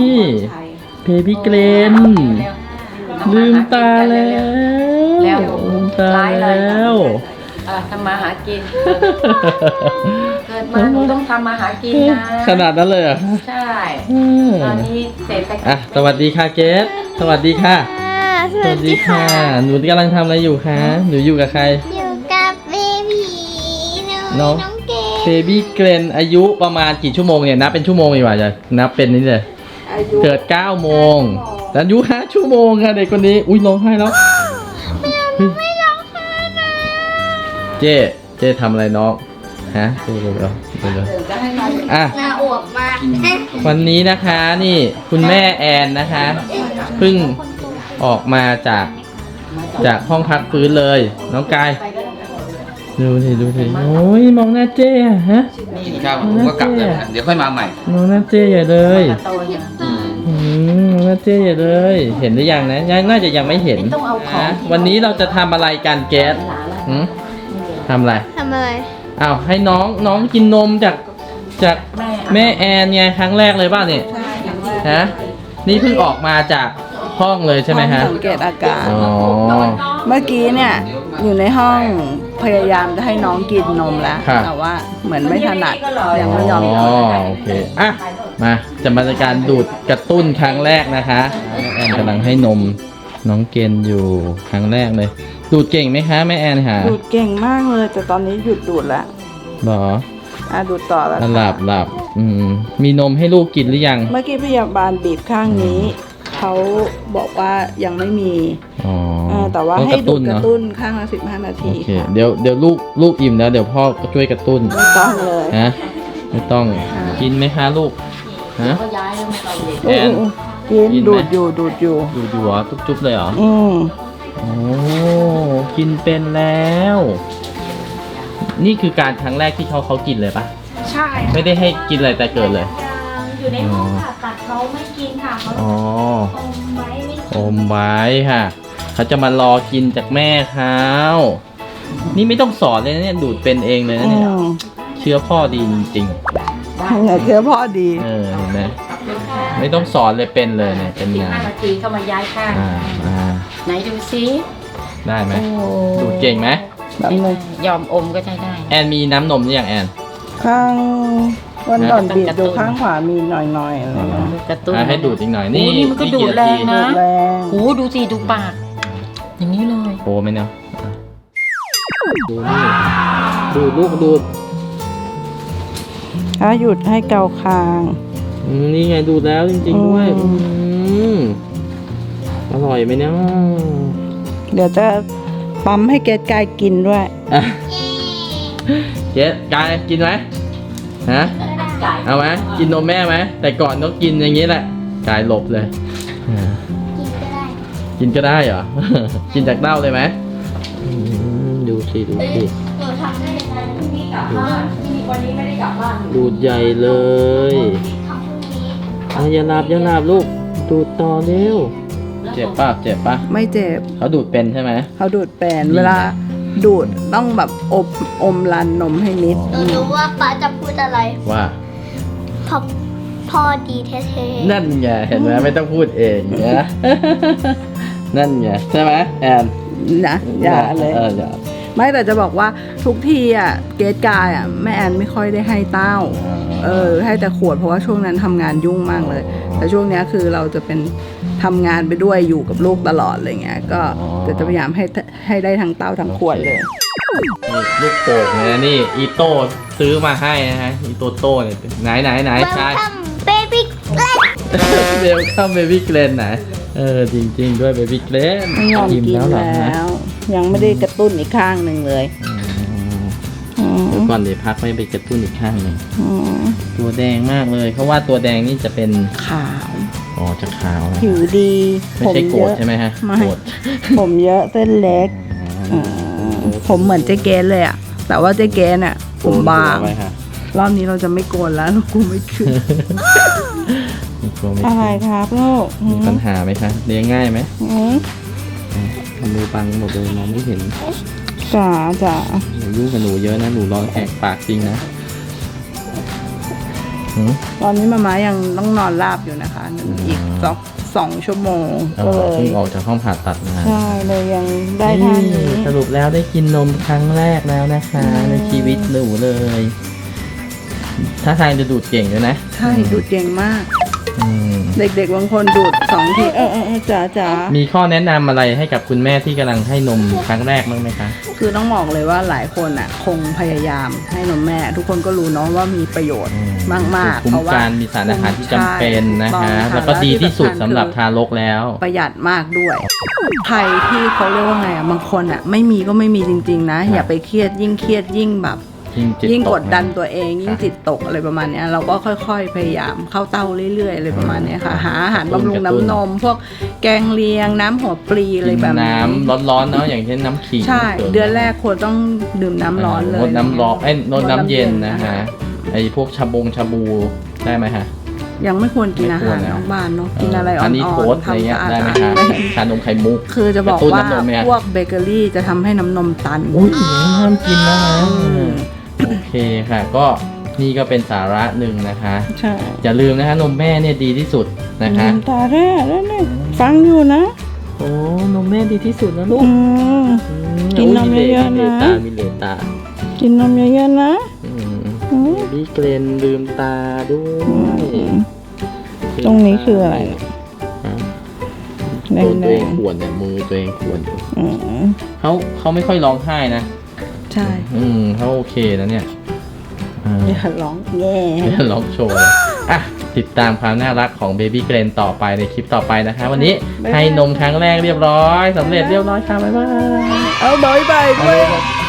นี่เบบี้เกรนลืมตาแล้วแล้วลืมตาร้ายเลยแล้วเออทำมาหากิน เกิดมาหนูต้องทำมาหากินนะ ขนาดนั้นเลยเหรอะใช่ตอนนี้เศรษฐกิจอะสวัสดีค่ะเกสสวัสดีค่ะ สวัสดีค่ะ หนูกำลังทำอะไรอยู่คะ หนูอยู่กับใคร อยู่กับเบบีหนูน้องน้อง เกเบบี้เกรนอายุประมาณกี่ชั่วโมงเนี่ยนับเป็นชั่วโมงดีกว่าจะนับเป็นนี่เลยอายุเกิด9โมงแต่อายุ5ชั่วโมงค่ะเด็กคนนี้อุ้ยร้องไห้แล้วไม่ร้องไห้นะเจ๊เจ๊ทำอะไรน้องฮะดูดูดูดูดูเดี๋ยวจะให้นอนอะหน้าอวบมากวันนี้นะคะนี่คุณแม่แอนนะคะเพิ่งออกมาจากจากห้องพักฟื้นเลย น้องกาย ดูสิดูสิโอ้ยมองหน้าเจ๊อะฮะครับผมก็กลับแล้วนะเดี๋ยวค่อยมาใหม่ มองหน้าเจ๊ใหญ่เลยโตอย่างอืมอืมมองหน้าเจ๊ใหญ่เลย เห็นหรือยังนะยังน่าจะยังไม่เห็นต้องเอาของนะวันนี้เราจะทำอะไรกันแก๊สหลานละหืมทำอะไรทำอะไร อ้าวให้น้องน้องกินนมจากจากแม่แม่แอนไงครั้งแรกเลยป่ะเนี่ยฮะ นี่เพิ่งออกมาจาก ห้องเลยใช่ไหมฮะ ห้องสังเกตอาการ อ๋อ เมื่อกี้เนี่ยอยู่ในห้องพยายามจะให้น้องกินนมแล้ว ครับ แต่ว่าเหมือนไม่ถนัดยังไม่ยอมอ๋อโอเคอะมาจะมาในการดูดกระตุ้นครั้งแรกนะคะแม่แอนกำลังให้นมน้องเกณฑ์อยู่ครั้งแรกเลย ดูดเก่งไหมคะแม่แอนค่ะดูดเก่งมากเลยแต่ตอนนี้หยุดดูดแล้วบออะดูดต่อแล้วหลับหลับอืมมีนมให้ลูกกินหรือยัง เมื่อกี้พยาบาลบีบข้างนี้ เขาบอกว่ายังไม่มีอ๋อเออแต่ว่าต้องให้ดูดกเนระอะตุ้นข้างละสิบห้านาโอทีเคเดี๋ยวเดี๋ยวลูกลูกอิ่มแล้วเดี๋ยวพ่อก็ช่วยกระตุ้นไม่ต้องเลยฮะไม่ต้องกินไหมคะลูกฮะก็ย้ายแล้วไม่ต้องเด็กแอนกินกินไหมดูดอยู่ดูดอยู่ดูดูเหรอจุ๊บๆเลยเหรออืมโอ้กินเป็นแล้ว นี่คือการครั้งแรกที่เขาเขากินเลยปะใช่ ไม่ได้ให้กินอะไรแต่เกิดเลย อยู่ในห้องผ่าตัดเขาไม่กินค่ะเขาอ๋ออมไว้ไม่กินอมไว้ค่ะ เขาจะมารอกินจากแม่เขานี่ไม่ต้องสอนเลยนะเนี่ยดูดเป็นเองเลยนะอืเนี่ยมเชื้อพ่อดีจริงเนี่ยเชื้อพ่อดีๆเออเห็นไหมไม่ต้องสอนเลยเป็นเลยเนี่ยเป็นงานห้านาทีเข้ามาย้ายข้างอ่าอ่าไหนดูซิได้ไหม โอ้ดูดเก่งไหม แบบนึงยอมอมก็ใช้ได้แอนมีน้ำนมหรือยังแอน ข้าง วันก่อนนะบีบดูข้างขวามีหน่อยๆอะไรเงี้ยกระตุ้นอะให้ดูดอีกหน่อยโอ้นี่นี่มันก็กี่ดูดนาแรทีงนะ แรงโอ้ดูสิดูปาก อย่างนี้เลย โอ้ไหมเนาะดูนี่ดูดลูกดูดถ้าหยุดให้เกาคาง อืมนี่ไงดูดแล้วจริงๆด้วยอืมอืมอร่อยไหมเนี่ยเดี๋ยวจะปั๊มให้เกดกายกินด้วย อะเจ๊กายกินไหมฮะ เอาไหมกินนมแม่ไหมแต่ก่อนต้องกินอย่างนี้แหละกายหลบเลยอ่ากินก็ได้กินก็ได้เหรอ กินจากเต้าเลยไหมอืมดูสิดูสิ หนูทำได้ยังไงพรุ่งนี้กลับบ้านพรุ่งนี้วันนี้ไม่ได้กลับบ้านดูดใหญ่เลย ทำพรุ่งนี้อะอย่าหลับอย่าหลับลูก ดูดต่อเร็ว เจ็บป่ะเจ็บป่ะไม่เจ็บเขาดูดเป็นใช่ไหม เขาดูดแปนนี่เวลาดูดต้องแบบอบอมรันนมให้นิด หนูรู้ว่าป้าจะพูดอะไร ว่าพ่ อพ่อดีแท้ๆนั่นไงเห็นไหมไม่ต้องพูดเองนะนั่นไงใช่ไหมแอนนะอย่าเลยเอออย่าไม่แต่จะบอกว่าทุกทีอะเกดกายอะแม่แอนไม่ค่อยได้ให้เต้า เออ ให้แต่ขวดเพราะว่าช่วงนั้นทำงานยุ่งมากเลย แต่ช่วงเนี้ยคือเราจะเป็นทำงานไปด้วยอยู่กับลูกตลอดอะไรเงี้ยก็จะจะพยายามให้ให้ได้ทั้งเต้าทั้งขวดเลยนี่ ลูกโป่งเลยนะนี่อีโต้ซื้อมาให้นะฮะอีโตโต้เนี่ยไหนไหนไหนใช่เบบี้เล็กเบลคัมเบบี้เกรนไหนเออจริง ๆ ด้วยเบบี้เกรนไม่ยอมกินแล้วเหรอแล้นะวยังไม่ได้กระตุ้นอีกข้างหนึ่งเลยอืมอืมเดี๋ยวก่อนเดี๋ยวพักไว้ไปกระตุ้นอีกข้างหนึ่งอืมตัวแดงมากเลยเขาว่าตัวแดงนี่จะเป็นขาวอ๋อจะขาวนะผิวดี ไม่ใช่โกรธใช่ไหมฮะไม่ โกรธผมเยอะเส้นเล็ก อืม ผมเหมือนเจ๊เกนเลยอะแต่ว่าเจ๊เกนอะผมบาง ไว้ค่ะรอบนี้เราจะไม่โกนแล้วเรากูไม่ขึ้นไม่กลัวไม่อะไรกลัวครับลูกมีปัญหาไหมคะเลี้ยงง่ายไหมอืมมือบังหมดเลยมองไม่เห็นจ๋าจ๋าหนูยุ่งกับหนูเยอะนะหนูร้องแหกปากจริงนะหืม ตอนนี้มาม่ายังต้องนอนราบอยู่นะคะ อีกสอง สองชั่วโมงเอก็อเลยเพิ่งออกจากห้องผ่าตัดมาใช่เลยยังได้ท่านี้สรุปแล้วได้กินนมครั้งแรกแล้วนะคะ ในชีวิตหนูเลย ถ้าทางจะดูดเก่งด้วยนะใช่ดูดเก่งมากอืม เด็กๆบางคนดูดสองทีเออเออเออจ๋าจ๋ามีข้อแนะนำอะไรให้กับคุณแม่ที่กำลังให้นมครั้งแรกบ้างไหมคะ คือต้องบอกเลยว่าหลายคนอะ คงพยายามให้นมแม่ ทุกคนก็รู้เนาะว่ามีประโยชน์อืมมากๆคุ้เพมราะว่าการมีสารอาหารที่จำเป็นนะใช่คะถูกต้องค่ะแล้วก็ดีที่สุดแล้วที่สำหรับสำคัญคือทารกแล้ว ประหยัดมากด้วยใครที่เขาเรียกว่าไงอะบางคนอะ ไม่มีก็ไม่มีจริง ๆ นะ อย่าไปเครียดยิ่งเครียดยิ่งแบบ ยิ่งจิตยิ่งตกดดันนะตัวเอง ยิ่งค่ะจิตตกอะไรประมาณเนี้ยเราก็ค่อยๆ พยายามเข้าเต้าเรื่อยๆอะไรประมาณเนี้ยค่ะ หาอาหารบำรุงน้ำนม พวกแกงเลียงน้ำหัวปลีอะไรกินแบบนี้น้ำร้อนๆเนาะอย่างเช่นน้ำขิงใช่ เดือนแรกควรต้องดื่มน้ำร้อนเลยงดน้ำร้อนไอ้ยงดน้ำเย็นนะฮะไอ้พวกชาบงชาบูได้ไหมฮะยังไม่ควรกินอาไม่ควหารรนะนอกบ้านเนาะกินอะไรอ่อัอนนนี้ๆโค้ดอะไรเงี้ยทำสะอาได้ไหมๆฮะชานมไข่มุก คือจะบอกกระตุ้นว่าน้ำนมไหมฮะพวกเบเกอรี่จะทำให้น้ำนมตันอุ้ยห้ามกินนะฮะอืม โอเคค่ะ ก็นี่ก็เป็นสาระหนึ่งนะคะ ใช่อย่าลืมนะคะนมแม่เนี่ยดีที่สุดนะคะ ตาแร่แล้วเนี่ยฟังอยู่นะ โอ้นมแม่ดีที่สุดนะลูกอืมอืมกินนมโยเยอะๆมีนะเลตามีเลตากินนมเยอะๆนะอืมอืมบีเกรนลืมตาด้วยตรงนี้คืออะไรฮะแดโดนตัวเองงขวนเนี่ยมือตัวเองขวนอยู่ๆอืม เขาเขาไม่ค่อยร้องไห้นะ ใช่อืมเขาโอเคนะเนี่ยอ่า ร้องแย่ไม่ได้ร้องโชว์เลยอะ ติดตามความน่ารักของเบบี้เกรนต่อไปในคลิปต่อไปนะคะ วันนี้ให้นมครั้งแรกเรียบร้อยสำเร็จเรียบร้อยค่ะ บ๊ายบาย เอาบายบายด้วยบ๊ายบาย